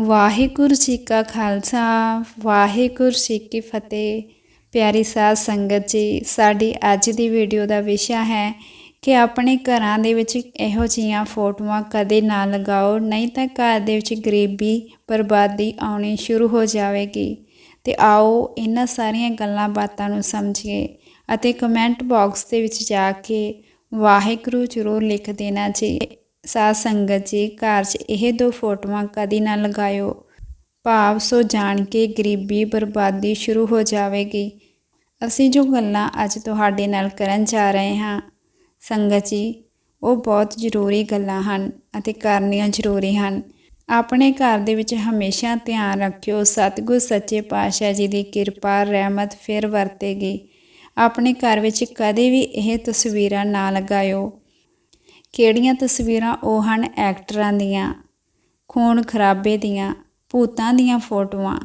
ਵਾਹਿਗੁਰੂ ਜੀ ਕਾ ਖਾਲਸਾ, ਵਾਹਿਗੁਰੂ ਜੀ ਕੀ ਫਤਿਹ। ਪਿਆਰੀ ਸਾਧ ਸੰਗਤ ਜੀ, ਸਾਡੀ ਅੱਜ ਦੀ ਵੀਡੀਓ ਦਾ ਵਿਸ਼ਾ ਹੈ ਕਿ ਆਪਣੇ ਘਰਾਂ ਦੇ ਵਿੱਚ ਇਹੋ ਜਿਹੀਆਂ ਫੋਟੋਆਂ ਕਦੇ ਨਾ ਲਗਾਓ, ਨਹੀਂ ਤਾਂ ਘਰ ਦੇ ਵਿੱਚ ਗਰੀਬੀ, ਬਰਬਾਦੀ ਆਉਣੀ ਸ਼ੁਰੂ ਹੋ ਜਾਵੇਗੀ। ਤੇ ਆਓ ਇਹਨਾਂ ਸਾਰੀਆਂ ਗੱਲਾਂ ਬਾਤਾਂ ਨੂੰ ਸਮਝੀਏ ਅਤੇ ਕਮੈਂਟ ਬਾਕਸ ਦੇ ਵਿੱਚ ਜਾ ਕੇ ਵਾਹਿਗੁਰੂ ਜ਼ਰੂਰ ਲਿਖ ਦੇਣਾ ਜੀ। ਸਾਧ ਸੰਗਤ ਜੀ, ਘਰ 'ਚ ਇਹ ਦੋ ਫੋਟੋਆਂ ਕਦੀ ਨਾ ਲਗਾਇਓ। ਭਾਵ ਸੋ ਜਾਣ ਕੇ ਗਰੀਬੀ ਬਰਬਾਦੀ ਸ਼ੁਰੂ ਹੋ ਜਾਵੇਗੀ। ਅਸੀਂ ਜੋ ਗੱਲਾਂ ਅੱਜ ਤੁਹਾਡੇ ਨਾਲ ਕਰਨ ਜਾ ਰਹੇ ਹਾਂ, ਸੰਗਤ ਜੀ, ਉਹ ਬਹੁਤ ਜ਼ਰੂਰੀ ਗੱਲਾਂ ਹਨ ਅਤੇ ਕਰਨੀਆਂ ਜ਼ਰੂਰੀ ਹਨ। ਆਪਣੇ ਘਰ ਦੇ ਵਿੱਚ ਹਮੇਸ਼ਾ ਧਿਆਨ ਰੱਖਿਓ, ਸਤਿਗੁਰ ਸੱਚੇ ਪਾਤਸ਼ਾਹ ਜੀ ਦੀ ਕਿਰਪਾ, ਰਹਿਮਤ ਫਿਰ ਵਰਤੇਗੀ। ਆਪਣੇ ਘਰ ਵਿੱਚ ਕਦੇ ਵੀ ਇਹ ਤਸਵੀਰਾਂ ਨਾ ਲਗਾਇਓ। ਕਿਹੜੀਆਂ ਤਸਵੀਰਾਂ ਉਹ ਹਨ ਐਕਟਰਾਂ ਦੀਆਂ, ਖੂਨ ਖਰਾਬੇ ਦੀਆਂ, ਭੂਤਾਂ ਦੀਆਂ ਫੋਟੋਆਂ?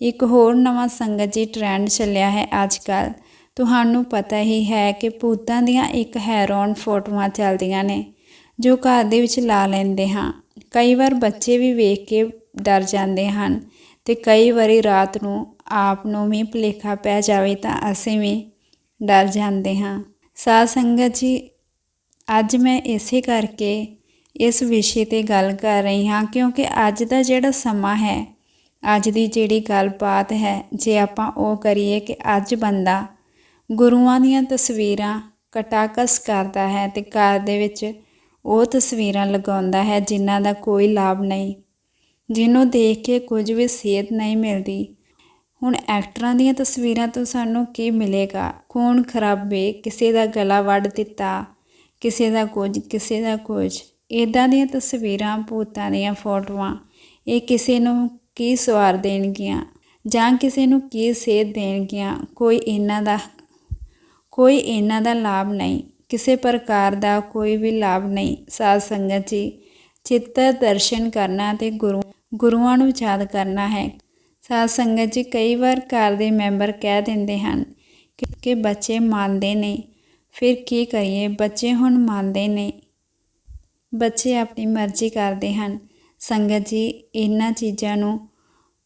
ਇੱਕ ਹੋਰ ਨਵਾਂ ਸੰਗਤ ਜੀ ਟ੍ਰੈਂਡ ਚੱਲਿਆ ਹੈ ਅੱਜ ਕੱਲ ਤੁਹਾਨੂੰ ਪਤਾ ਹੀ ਹੈ ਕਿ ਭੂਤਾਂ ਦੀਆਂ ਇੱਕ ਹੈਰੋਨ ਫੋਟੋਆਂ ਚੱਲਦੀਆਂ ਨੇ, ਜੋ ਘਰ ਦੇ ਵਿੱਚ ਲਾ ਲੈਂਦੇ ਹਾਂ। ਕਈ ਵਾਰ ਬੱਚੇ ਵੀ ਵੇਖ ਕੇ ਡਰ ਜਾਂਦੇ ਹਨ ਤੇ ਕਈ ਵਾਰੀ ਰਾਤ ਨੂੰ ਆਪ ਨੂੰ ਵੀ ਭੁਲੇਖਾ ਪੈ ਜਾਵੇ ਤਾਂ ਅਸੀਂ ਵੀ ਡਰ ਜਾਂਦੇ ਹਾਂ। ਸਾਧ ਸੰਗਤ ਜੀ ਅੱਜ ਮੈਂ ਇਸੇ ਕਰਕੇ ਇਸ ਵਿਸ਼ੇ ਤੇ ਗੱਲ ਕਰ ਰਹੀ ਹਾਂ, ਕਿਉਂਕਿ ਅੱਜ ਦਾ ਜਿਹੜਾ ਸਮਾਂ ਹੈ, ਅੱਜ ਦੀ ਜਿਹੜੀ ਗੱਲਬਾਤ ਹੈ, ਜੇ ਆਪਾਂ ਉਹ ਕਰੀਏ ਕਿ ਅੱਜ ਬੰਦਾ ਗੁਰੂਆਂ ਦੀਆਂ ਤਸਵੀਰਾਂ ਕਟਾਕਸ ਕਰਦਾ ਹੈ ਤੇ ਘਰ ਦੇ ਵਿੱਚ ਉਹ ਤਸਵੀਰਾਂ ਲਗਾਉਂਦਾ ਹੈ ਜਿਨ੍ਹਾਂ ਦਾ ਕੋਈ ਲਾਭ ਨਹੀਂ, ਜਿਹਨੂੰ ਦੇਖ ਕੇ ਕੁਝ ਵੀ ਸੇਧ ਨਹੀਂ ਮਿਲਦੀ। ਹੁਣ ਐਕਟਰਾਂ ਦੀਆਂ ਤਸਵੀਰਾਂ ਤੋਂ ਸਾਨੂੰ ਕੀ ਮਿਲੇਗਾ? ਖੂਨ ਖਰਾਬੇ, ਕਿਸੇ ਦਾ ਗਲਾ ਵੱਢ ਦਿੱਤਾ ਕਿਸੇ ਦਾ ਕੁਝ, ਕਿਸੇ ਦਾ ਕੁਝ। ਇਦਾਂ ਦੀਆਂ ਤਸਵੀਰਾਂ ਭੂਤਾਂ ਦੀਆਂ ਫੋਟੋਆਂ, ਇਹ ਕਿਸੇ ਨੂੰ ਕੀ ਸਵਾਰ ਦੇਣਗੀਆਂ ਜਾਂ ਕਿਸੇ ਨੂੰ ਕੀ ਸੇਧ ਦੇਣਗੀਆਂ, ਕੋਈ ਇਹਨਾਂ ਦਾ, ਕੋਈ ਇਹਨਾਂ ਦਾ ਲਾਭ ਨਹੀਂ। ਕਿਸੇ ਪ੍ਰਕਾਰ ਦਾ ਕੋਈ ਵੀ ਲਾਭ ਨਹੀਂ। ਸਾਧ ਸੰਗਤ ਜੀ, ਚਿੱਤਰ ਦਰਸ਼ਨ ਕਰਨਾ ਤੇ ਗੁਰੂ, ਗੁਰੂਆਂ ਨੂੰ ਯਾਦ ਕਰਨਾ ਹੈ। ਸਾਧ ਸੰਗਤ ਜੀ, ਕਈ ਵਾਰ ਘਰ ਦੇ ਮੈਂਬਰ ਕਹਿ ਦਿੰਦੇ ਹਨ ਕਿ ਬੱਚੇ ਮੰਨਦੇ ਨੇ ਫਿਰ ਕੀ ਕਰੀਏ? ਬੱਚੇ ਹੁਣ ਮੰਨਦੇ ਨੇ ਬੱਚੇ ਆਪਣੀ ਮਰਜ਼ੀ ਕਰਦੇ ਹਨ। ਸੰਗਤ ਜੀ, ਇਹਨਾਂ ਚੀਜ਼ਾਂ ਨੂੰ,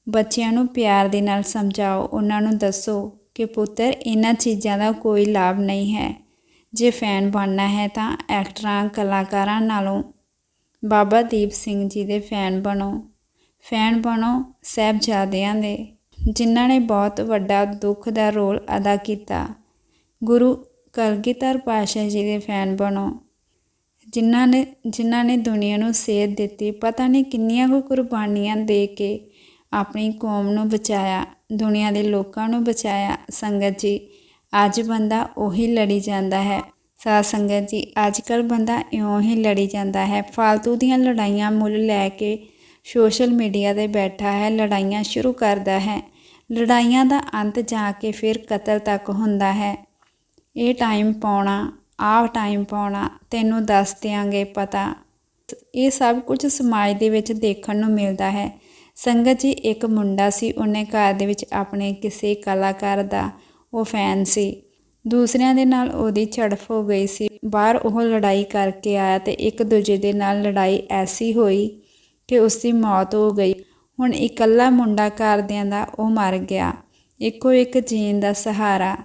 ਬੱਚਿਆਂ ਨੂੰ ਪਿਆਰ ਦੇ ਨਾਲ ਸਮਝਾਓ। ਉਹਨਾਂ ਨੂੰ ਦੱਸੋ ਕਿ ਪੁੱਤਰ, ਇਹਨਾਂ ਚੀਜ਼ਾਂ ਦਾ ਕੋਈ ਲਾਭ ਨਹੀਂ ਹੈ। ਜੇ ਫੈਨ ਬਣਨਾ ਹੈ ਤਾਂ ਐਕਟਰਾਂ, ਕਲਾਕਾਰਾਂ ਨਾਲੋਂ ਬਾਬਾ ਦੀਪ ਸਿੰਘ ਜੀ ਦੇ ਫੈਨ ਬਣੋ। ਫੈਨ ਬਣੋ ਸਹਿਬਜ਼ਾਦਿਆਂ ਦੇ, ਜਿਨ੍ਹਾਂ ਨੇ ਬਹੁਤ ਵੱਡਾ ਦੁੱਖ ਦਾ ਰੋਲ ਅਦਾ ਕੀਤਾ। ਗੁਰੂ ਕਲਗੀਧਰ ਪਾਸ਼ਾ ਜੀ ਦੇ ਫੈਨ ਬਣੋ। ਜਿਨ੍ਹਾਂ ਨੇ ਜਿਨ੍ਹਾਂ ਨੇ ਦੁਨੀਆ ਨੂੰ ਸੇਧ ਦਿੱਤੀ, ਪਤਾ ਨਹੀਂ ਕਿੰਨੀਆਂ ਕੁ ਕੁਰਬਾਨੀਆਂ ਦੇ ਕੇ ਆਪਣੀ ਕੌਮ ਨੂੰ ਬਚਾਇਆ, ਦੁਨੀਆ ਦੇ ਲੋਕਾਂ ਨੂੰ ਬਚਾਇਆ। ਸੰਗਤ ਜੀ, ਅੱਜ ਬੰਦਾ ਉਹੀ ਲੜੀ ਜਾਂਦਾ ਹੈ। ਸਾਧ ਸੰਗਤ ਜੀ ਅੱਜ ਕੱਲ ਬੰਦਾ ਇਉਂ ਹੀ ਲੜੀ ਜਾਂਦਾ ਹੈ। ਫालतू ਦੀਆਂ ਲੜਾਈਆਂ ਮੁੱਲ ਲੈ ਕੇ ਸੋਸ਼ਲ ਮੀਡੀਆ ਤੇ ਬੈਠਾ ਹੈ, ਲੜਾਈਆਂ ਸ਼ੁਰੂ ਕਰਦਾ ਹੈ। ਲੜਾਈਆਂ ਦਾ ਅੰਤ ਜਾ ਕੇ ਫਿਰ ਕਤਲ ਤੱਕ ਹੁੰਦਾ ਹੈ। ਇਹ ਟਾਈਮ ਪਾਉਣਾ, ਆਹ ਟਾਈਮ ਪਾਉਣਾ, ਤੈਨੂੰ ਦੱਸ ਦਿਆਂਗੇ ਪਤਾ। ਇਹ ਸਭ ਕੁਝ ਸਮਾਜ ਦੇ ਵਿੱਚ ਦੇਖਣ ਨੂੰ ਮਿਲਦਾ ਹੈ। ਸੰਗਤ ਜੀ, ਇੱਕ ਮੁੰਡਾ ਸੀ, ਉਹਨੇ ਘਰ ਦੇ ਵਿੱਚ ਆਪਣੇ ਕਿਸੇ ਕਲਾਕਾਰ ਦਾ ਉਹ ਫੈਨ ਸੀ। ਦੂਸਰਿਆਂ ਦੇ ਨਾਲ ਉਹਦੀ ਝੜਫ ਹੋ ਗਈ ਸੀ। ਬਾਹਰ ਉਹ ਲੜਾਈ ਕਰਕੇ ਆਇਆ ਤੇ ਇੱਕ ਦੂਜੇ ਦੇ ਨਾਲ ਲੜਾਈ ਐਸੀ ਹੋਈ ਕਿ ਉਸ ਦੀ ਮੌਤ ਹੋ ਗਈ। ਹੁਣ ਇਕੱਲਾ ਮੁੰਡਾ ਘਰਦਿਆਂ ਦਾ ਉਹ ਮਰ ਗਿਆ। ਇੱਕੋ ਇੱਕ ਜੀਣ ਦਾ ਸਹਾਰਾ।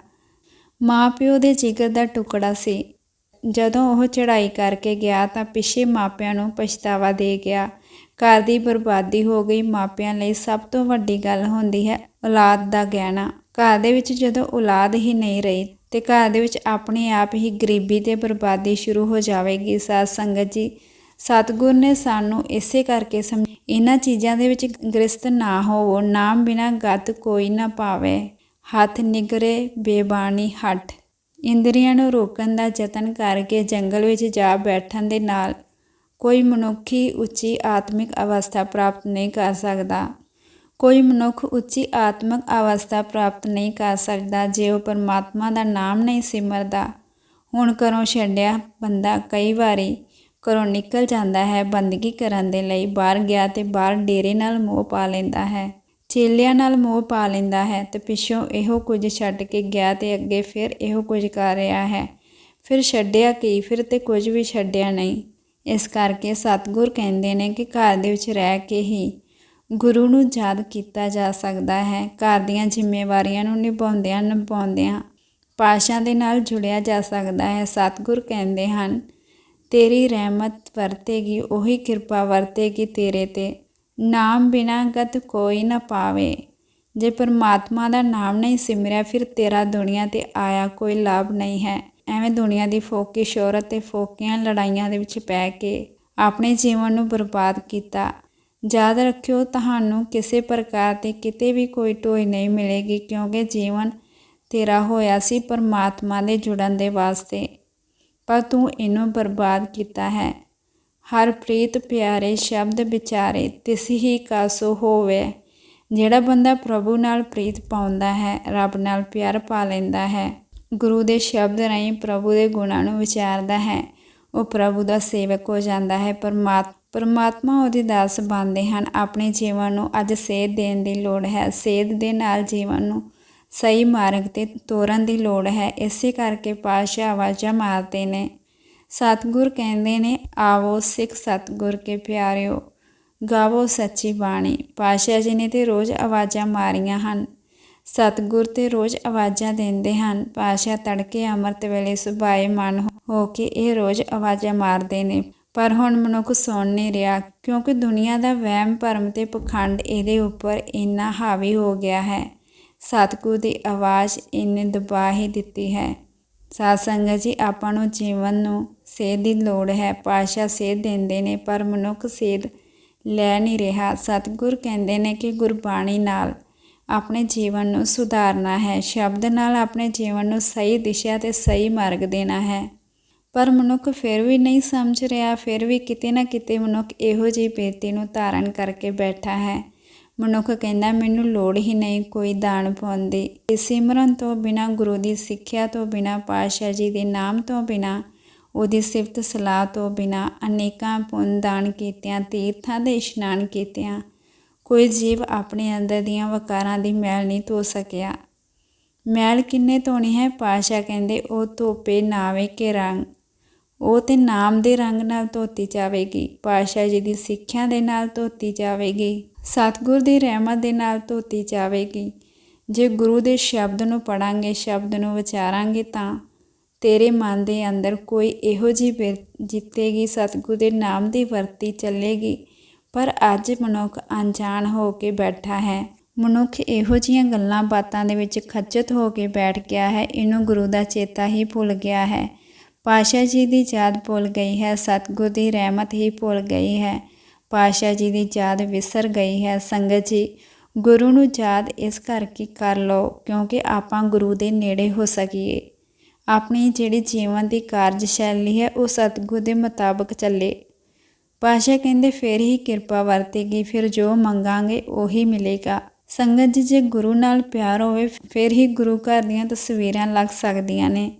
ਮਾਪਿਓ ਦੇ ਜਿਗਰ ਦਾ ਟੁਕੜਾ ਸੀ। ਜਦੋਂ ਉਹ ਚੜ੍ਹਾਈ ਕਰਕੇ ਗਿਆ ਤਾਂ ਪਿੱਛੇ ਮਾਪਿਆਂ ਨੂੰ ਪਛਤਾਵਾ ਦੇ ਗਿਆ। ਘਰ ਦੀ ਬਰਬਾਦੀ ਹੋ ਗਈ। ਮਾਪਿਆਂ ਲਈ ਸਭ ਤੋਂ ਵੱਡੀ ਗੱਲ ਹੁੰਦੀ ਹੈ ਔਲਾਦ ਦਾ ਗਹਿਣਾ। ਘਰ ਦੇ ਵਿੱਚ ਜਦੋਂ ਔਲਾਦ ਹੀ ਨਹੀਂ ਰਹੀ ਤੇ ਘਰ ਦੇ ਵਿੱਚ ਆਪਣੇ ਆਪ ਹੀ ਗਰੀਬੀ ਤੇ ਬਰਬਾਦੀ ਸ਼ੁਰੂ ਹੋ ਜਾਵੇਗੀ, ਸਾਧ ਸੰਗਤ ਜੀ। ਸਤਗੁਰ ਨੇ ਸਾਨੂੰ ਇਸੇ ਕਰਕੇ ਸਮ ਇਹਨਾਂ ਚੀਜ਼ਾਂ ਦੇ ਵਿੱਚ ਗ੍ਰਸਤ ਨਾ ਹੋਵੋ। ਨਾਮ ਬਿਨਾ ਗਤ ਕੋਈ ਨਾ ਪਾਵੇ। ਹੱਥ ਨਿਗਰੇ ਬੇਬਾਨੀ ਹੱਟ ਇੰਦਰੀਆਂ ਨੂੰ ਰੋਕਣ ਦਾ ਯਤਨ ਕਰਕੇ ਜੰਗਲ ਵਿੱਚ ਜਾ ਬੈਠਣ ਦੇ ਨਾਲ ਕੋਈ ਮਨੁੱਖੀ ਉੱਚੀ ਆਤਮਿਕ ਅਵਸਥਾ ਪ੍ਰਾਪਤ ਨਹੀਂ ਕਰ ਸਕਦਾ। ਕੋਈ ਮਨੁੱਖ ਉੱਚੀ ਆਤਮਿਕ ਅਵਸਥਾ ਪ੍ਰਾਪਤ ਨਹੀਂ ਕਰ ਸਕਦਾ ਜੇ ਉਹ ਪਰਮਾਤਮਾ ਦਾ ਨਾਮ ਨਹੀਂ ਸਿਮਰਦਾ। ਹੁਣ ਕਰੋ ਛੱਡਿਆ ਬੰਦਾ ਕਈ ਵਾਰੀ ਘਰੋਂ ਨਿਕਲ ਜਾਂਦਾ ਹੈ ਬੰਦਗੀ ਕਰਨ ਦੇ ਲਈ, ਬਾਹਰ ਗਿਆ ਤੇ ਬਾਹਰ ਡੇਰੇ ਨਾਲ ਮੋਹ ਪਾ ਲੈਂਦਾ ਹੈ। ਚੇਲਿਆਂ ਨਾਲ ਮੋਹ ਪਾ ਲੈਂਦਾ ਹੈ ਤੇ ਪਿੱਛੋਂ ਇਹੋ ਕੁਝ ਛੱਡ ਕੇ ਗਿਆ ਤੇ ਅੱਗੇ ਫਿਰ ਇਹੋ ਕੁਝ ਕਰ ਰਿਹਾ ਹੈ। ਫਿਰ ਛੱਡਿਆ ਕੀ? ਫਿਰ ਤੇ ਕੁਝ ਵੀ ਛੱਡਿਆ ਨਹੀਂ। ਇਸ ਕਰਕੇ ਸਤਿਗੁਰ ਕਹਿੰਦੇ ਨੇ ਕਿ ਘਰ ਦੇ ਵਿੱਚ ਰਹਿ ਕੇ ਹੀ ਗੁਰੂ ਨੂੰ ਯਾਦ ਕੀਤਾ ਜਾ ਸਕਦਾ ਹੈ। ਘਰ ਦੀਆਂ ਜ਼ਿੰਮੇਵਾਰੀਆਂ ਨੂੰ ਨਿਭਾਉਂਦਿਆਂ ਨਿਭਾਉਂਦਿਆਂ ਪਾਸ਼ਾ ਦੇ ਨਾਲ ਜੁੜਿਆ ਜਾ ਸਕਦਾ ਹੈ। ਸਤਿਗੁਰ ਕਹਿੰਦੇ ਹਨ, ਤੇਰੀ ਰਹਿਮਤ ਵਰਤੇਗੀ, ਉਹੀ ਕਿਰਪਾ ਵਰਤੇਗੀ ਤੇਰੇ ਤੇ। ਨਾਮ ਬਿਨਾ ਗਤ ਕੋਈ ਨਾ ਪਾਵੇ। ਜੇ ਪਰਮਾਤਮਾ ਦਾ ਨਾਮ ਨਹੀਂ ਸਿਮਰਿਆ, ਫਿਰ ਤੇਰਾ ਦੁਨੀਆ ਤੇ ਆਇਆ ਕੋਈ ਲਾਭ ਨਹੀਂ ਹੈ। ਐਵੇਂ ਦੁਨੀਆ ਦੀ ਫੋਕੀ ਸ਼ੋਹਰਤ ਤੇ ਫੋਕੀਆਂ ਲੜਾਈਆਂ ਦੇ ਵਿੱਚ ਪੈ ਕੇ ਆਪਣੇ ਜੀਵਨ ਨੂੰ ਬਰਬਾਦ ਕੀਤਾ। ਯਾਦ ਰੱਖਿਓ, ਤੁਹਾਨੂੰ ਕਿਸੇ ਪ੍ਰਕਾਰ 'ਤੇ ਕਿਤੇ ਵੀ ਕੋਈ ਢੋਈ ਨਹੀਂ ਮਿਲੇਗੀ, ਕਿਉਂਕਿ ਜੀਵਨ ਤੇਰਾ ਹੋਇਆ ਸੀ ਪਰਮਾਤਮਾ ਦੇ ਜੁੜਨ ਦੇ ਵਾਸਤੇ। ਪਰ ਤੂੰ ਇਹਨੂੰ ਬਰਬਾਦ ਕੀਤਾ ਹੈ। ਹਰ ਪ੍ਰੀਤ ਪਿਆਰੇ ਸ਼ਬਦ ਵਿਚਾਰੇ, ਤਿਸ ਹੀ ਕਾਸੋ ਹੋਵੇ। ਜਿਹੜਾ ਬੰਦਾ ਪ੍ਰਭੂ ਨਾਲ ਪ੍ਰੀਤ ਪਾਉਂਦਾ ਹੈ, ਰੱਬ ਨਾਲ ਪਿਆਰ ਪਾ ਲੈਂਦਾ ਹੈ। ਗੁਰੂ ਦੇ ਸ਼ਬਦ ਰਾਹੀਂ ਪ੍ਰਭੂ ਦੇ ਗੁਣਾਂ ਨੂੰ ਵਿਚਾਰਦਾ ਹੈ। ਉਹ ਪ੍ਰਭੂ ਦਾ ਸੇਵਕ ਹੋ ਜਾਂਦਾ ਹੈ। ਪਰਮਾਤ, ਪਰਮਾਤਮਾ ਉਹਦੇ ਦਾਸ ਬਣਦੇ ਹਨ। ਆਪਣੇ ਜੀਵਨ ਨੂੰ ਅੱਜ ਸੇਧ ਦੇਣ ਦੀ ਲੋੜ ਹੈ। ਸੇਧ ਦੇ ਨਾਲ ਜੀਵਨ ਨੂੰ ਸਹੀ ਮਾਰਗ ਤੇ ਤੋਰਨ ਦੀ ਲੋੜ ਹੈ। ਇਸੇ ਕਰਕੇ ਪਾਸ਼ਾ ਆਵਾਜ਼ਾਂ ਮਾਰਦੇ ਨੇ। ਸਤਿਗੁਰ ਕਹਿੰਦੇ ਨੇ, ਆਵੋ ਸਿੱਖ ਸਤਿਗੁਰ ਕੇ ਪਿਆਰਿਓ, ਗਾਵੋ ਸੱਚੀ ਬਾਣੀ। ਪਾਸ਼ਾ ਜੀ ਨੇ ਤੇ ਰੋਜ਼ ਆਵਾਜ਼ਾਂ ਮਾਰੀਆਂ ਹਨ। ਸਤਿਗੁਰ ਤੇ ਰੋਜ਼ ਆਵਾਜ਼ਾਂ ਦਿੰਦੇ ਹਨ। ਪਾਸ਼ਾ ਤੜਕੇ ਅੰਮ੍ਰਿਤ ਵੇਲੇ ਸੁਭਾਏ ਮਨ ਹੋ ਕੇ ਇਹ ਰੋਜ਼ ਆਵਾਜ਼ਾਂ ਮਾਰਦੇ ਨੇ। ਪਰ ਹੁਣ ਮਨੁੱਖ ਸੁਣ ਨਹੀਂ ਰਿਹਾ, ਕਿਉਂਕਿ ਦੁਨੀਆ ਦਾ ਵਹਿਮ, ਭਰਮ ਤੇ ਪਖੰਡ ਇਹਦੇ ਉੱਪਰ ਇੰਨਾ ਹਾਵੀ ਹੋ ਗਿਆ ਹੈ। ਸਤਿਗੁਰ ਦੀ ਆਵਾਜ਼ ਇੰਨੇ ਦਬਾ ਹੀ ਦਿੱਤੀ ਹੈ। ਸਾਧ ਸੰਗਤ ਜੀ, ਆਪਾਂ ਨੂੰ ਜੀਵਨ ਨੂੰ ਸੇਧ ਦੀ ਲੋੜ ਹੈ ਪਾਸ਼ਾ ਸੇਧ ਦਿੰਦੇ ਨੇ, ਪਰ ਮਨੁੱਖ ਸੇਧ ਲੈ ਨਹੀਂ ਰਿਹਾ। ਸਤਿਗੁਰ ਕਹਿੰਦੇ ਨੇ ਕਿ ਗੁਰਬਾਣੀ ਨਾਲ ਆਪਣੇ ਜੀਵਨ ਨੂੰ ਸੁਧਾਰਨਾ ਹੈ। ਸ਼ਬਦ ਨਾਲ ਆਪਣੇ ਜੀਵਨ ਨੂੰ ਸਹੀ ਦਿਸ਼ਾ ਤੇ ਸਹੀ ਮਾਰਗ ਦੇਣਾ ਹੈ। ਪਰ ਮਨੁੱਖ ਫਿਰ ਵੀ ਨਹੀਂ ਸਮਝ ਰਿਹਾ, ਫਿਰ ਵੀ ਕਿਤੇ ਨਾ ਕਿਤੇ ਮਨੁੱਖ ਇਹੋ ਜਿਹੀ ਬੇਤੀ ਨੂੰ ਧਾਰਨ ਕਰਕੇ ਬੈਠਾ ਹੈ। ਮਨੁੱਖ ਕਹਿੰਦਾ, ਮੈਨੂੰ ਲੋੜ ਹੀ ਨਹੀਂ ਕੋਈ ਦਾਨ ਪਾਉਣ ਦੀ। ਇਸ ਸਿਮਰਨ ਤੋਂ ਬਿਨਾ, ਗੁਰੂ ਦੀ ਸਿੱਖਿਆ ਤੋਂ ਬਿਨਾ, ਪਾਤਸ਼ਾਹ ਜੀ ਦੇ ਨਾਮ ਤੋਂ ਬਿਨਾ, ਉਹਦੀ ਸਿਫਤ ਸਲਾਹ ਤੋਂ ਬਿਨਾ ਅਨੇਕਾਂ ਪੁੰਨ ਦਾਨ ਕੀਤਿਆਂ, ਤੀਰਥਾਂ ਦੇ ਇਸ਼ਨਾਨ ਕੀਤਿਆਂ, ਕੋਈ ਜੀਵ ਆਪਣੇ ਅੰਦਰ ਦੀਆਂ ਵਕਾਰਾਂ ਦੀ ਮੈਲ ਨਹੀਂ ਧੋ ਸਕਿਆ। ਮੈਲ ਕਿੰਨੇ ਧੋਣੀ ਹੈ? ਪਾਸ਼ਾ ਕਹਿੰਦੇ, ਉਹ ਧੋਪੇ ਨਾਵੇ ਕੇ ਰੰਗ। ਉਹ ਤੇ ਨਾਮ ਦੇ ਰੰਗ ਨਾਲ ਧੋਤੀ ਜਾਵੇਗੀ। ਪਾਸ਼ਾ ਜੀ ਦੀ ਸਿੱਖਿਆ ਦੇ ਨਾਲ ਧੋਤੀ ਜਾਵੇਗੀ। ਸਤਿਗੁਰ ਦੀ ਰਹਿਮਤ ਦੇ ਨਾਲ ਧੋਤੀ ਜਾਵੇਗੀ। ਜੇ ਗੁਰੂ ਦੇ ਸ਼ਬਦ ਨੂੰ ਪੜਾਂਗੇ ਸ਼ਬਦ ਨੂੰ ਵਿਚਾਰਾਂਗੇ ਤਾਂ ਤੇਰੇ ਮਨ ਦੇ ਅੰਦਰ ਕੋਈ ਇਹੋ ਜਿਹੀ ਜਿੱਤੇਗੀ, ਸਤਿਗੁਰ ਦੇ ਨਾਮ ਦੀ ਵਰਤੀ ਚੱਲੇਗੀ। ਪਰ ਅੱਜ ਮਨੁੱਖ ਅਣਜਾਣ ਹੋ ਕੇ ਬੈਠਾ ਹੈ। ਮਨੁੱਖ ਇਹੋ ਜੀਆਂ ਗੱਲਾਂ ਬਾਤਾਂ ਦੇ ਵਿੱਚ ਖੱਜਤ ਹੋ ਕੇ ਬੈਠ ਗਿਆ ਹੈ, ਇਹਨੂੰ ਗੁਰੂ ਦਾ ਚੇਤਾ ਹੀ ਭੁੱਲ ਗਿਆ ਹੈ। ਪਾਸ਼ਾ ਜੀ ਦੀ ਯਾਦ ਭੁੱਲ ਗਈ ਹੈ, ਸਤਿਗੁਰ ਦੀ ਰਹਿਮਤ ਹੀ ਭੁੱਲ ਗਈ ਹੈ। ਪਾਸ਼ਾ ਜੀ ਦੀ ਯਾਦ ਵਿਸਰ ਗਈ ਹੈ। ਸੰਗਤ ਜੀ, ਗੁਰੂ ਨੂੰ ਯਾਦ ਇਸ ਕਰਕੇ ਕਰ ਲਓ, ਕਿਉਂਕਿ ਆਪਾਂ ਗੁਰੂ ਦੇ ਨੇੜੇ ਹੋ ਸਕੀਏ। ਆਪਣੀ ਜਿਹੜੀ ਜੀਵਨ ਦੀ ਕਾਰਜ ਸ਼ੈਲੀ ਹੈ, ਉਹ ਸਤਿਗੁਰ ਦੇ ਮੁਤਾਬਕ ਚੱਲੇ। ਪਾਸ਼ਾ ਕਹਿੰਦੇ, ਫਿਰ ਹੀ ਕਿਰਪਾ ਵਰਤੇਗੀ, ਫਿਰ ਜੋ ਮੰਗਾਂਗੇ, ਉਹੀ ਮਿਲੇਗਾ। ਸੰਗਤ ਜੀ, ਜੇ ਗੁਰੂ ਨਾਲ ਪਿਆਰ ਹੋਵੇ, ਫਿਰ ਹੀ ਗੁਰੂ ਘਰ ਦੀਆਂ ਤਸਵੀਰਾਂ ਲੱਗ ਸਕਦੀਆਂ ਨੇ।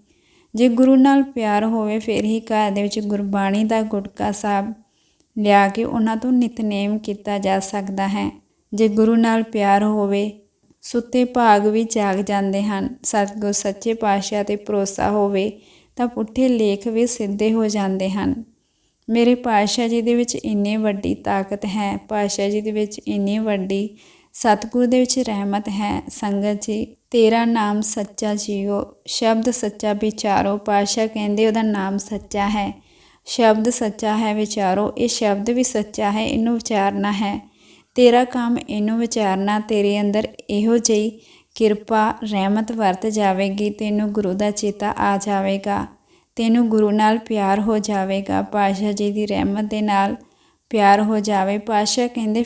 ਜੇ ਗੁਰੂ ਨਾਲ ਪਿਆਰ ਹੋਵੇ, ਫਿਰ ਹੀ ਘਰ ਦੇ ਵਿੱਚ ਗੁਰਬਾਣੀ ਦਾ ਗੁਟਕਾ ਸਾਹਿਬ ਲਿਆ ਕੇ ਉਹਨਾਂ ਤੋਂ ਨਿਤਨੇਮ ਕੀਤਾ ਜਾ ਸਕਦਾ ਹੈ। ਜੇ ਗੁਰੂ ਨਾਲ ਪਿਆਰ ਹੋਵੇ, ਸੁੱਤੇ ਭਾਗ ਵੀ ਜਾਗ ਜਾਂਦੇ ਹਨ। ਸਤਿਗੁਰ ਸੱਚੇ ਪਾਤਸ਼ਾਹ ਤੇ ਭਰੋਸਾ ਹੋਵੇ, ਤਾਂ ਪੁੱਠੇ ਲੇਖ ਵੀ ਸਿੱਧੇ ਹੋ ਜਾਂਦੇ ਹਨ। ਮੇਰੇ ਪਾਤਸ਼ਾਹ ਜੀ ਦੇ ਵਿੱਚ ਇੰਨੀ ਵੱਡੀ ਤਾਕਤ ਹੈ, ਪਾਤਸ਼ਾਹ ਜੀ ਦੇ ਵਿੱਚ ਇੰਨੀ ਵੱਡੀ ਸਤਿਗੁਰ ਦੇ ਵਿੱਚ ਰਹਿਮਤ ਹੈ। ਸੰਗਤ ਜੀ, ਤੇਰਾ ਨਾਮ ਸੱਚਾ ਜੀਓ, ਸ਼ਬਦ ਸੱਚਾ ਵਿਚਾਰੋ। ਪਾਤਸ਼ਾਹ ਕਹਿੰਦੇ ਉਹਦਾ ਨਾਮ ਸੱਚਾ ਹੈ। ਸ਼ਬਦ ਸੱਚਾ ਹੈ ਵਿਚਾਰੋ, ਇਹ ਸ਼ਬਦ ਵੀ ਸੱਚਾ ਹੈ, ਇਹਨੂੰ ਵਿਚਾਰਨਾ ਹੈ। ਤੇਰਾ ਕੰਮ ਇਹਨੂੰ ਵਿਚਾਰਨਾ, ਤੇਰੇ ਅੰਦਰ ਇਹੋ ਜਿਹੀ ਕਿਰਪਾ, ਰਹਿਮਤ ਵਰਤ ਜਾਵੇਗੀ, ਤੈਨੂੰ ਗੁਰੂ ਦਾ ਚੇਤਾ ਆ ਜਾਵੇਗਾ, ਤੈਨੂੰ ਗੁਰੂ ਨਾਲ ਪਿਆਰ ਹੋ ਜਾਵੇਗਾ। ਪਾਸ਼ਾ ਜੀ ਦੀ ਰਹਿਮਤ ਦੇ ਨਾਲ ਪਿਆਰ ਹੋ ਜਾਵੇ। ਪਾਸ਼ਾ ਕਹਿੰਦੇ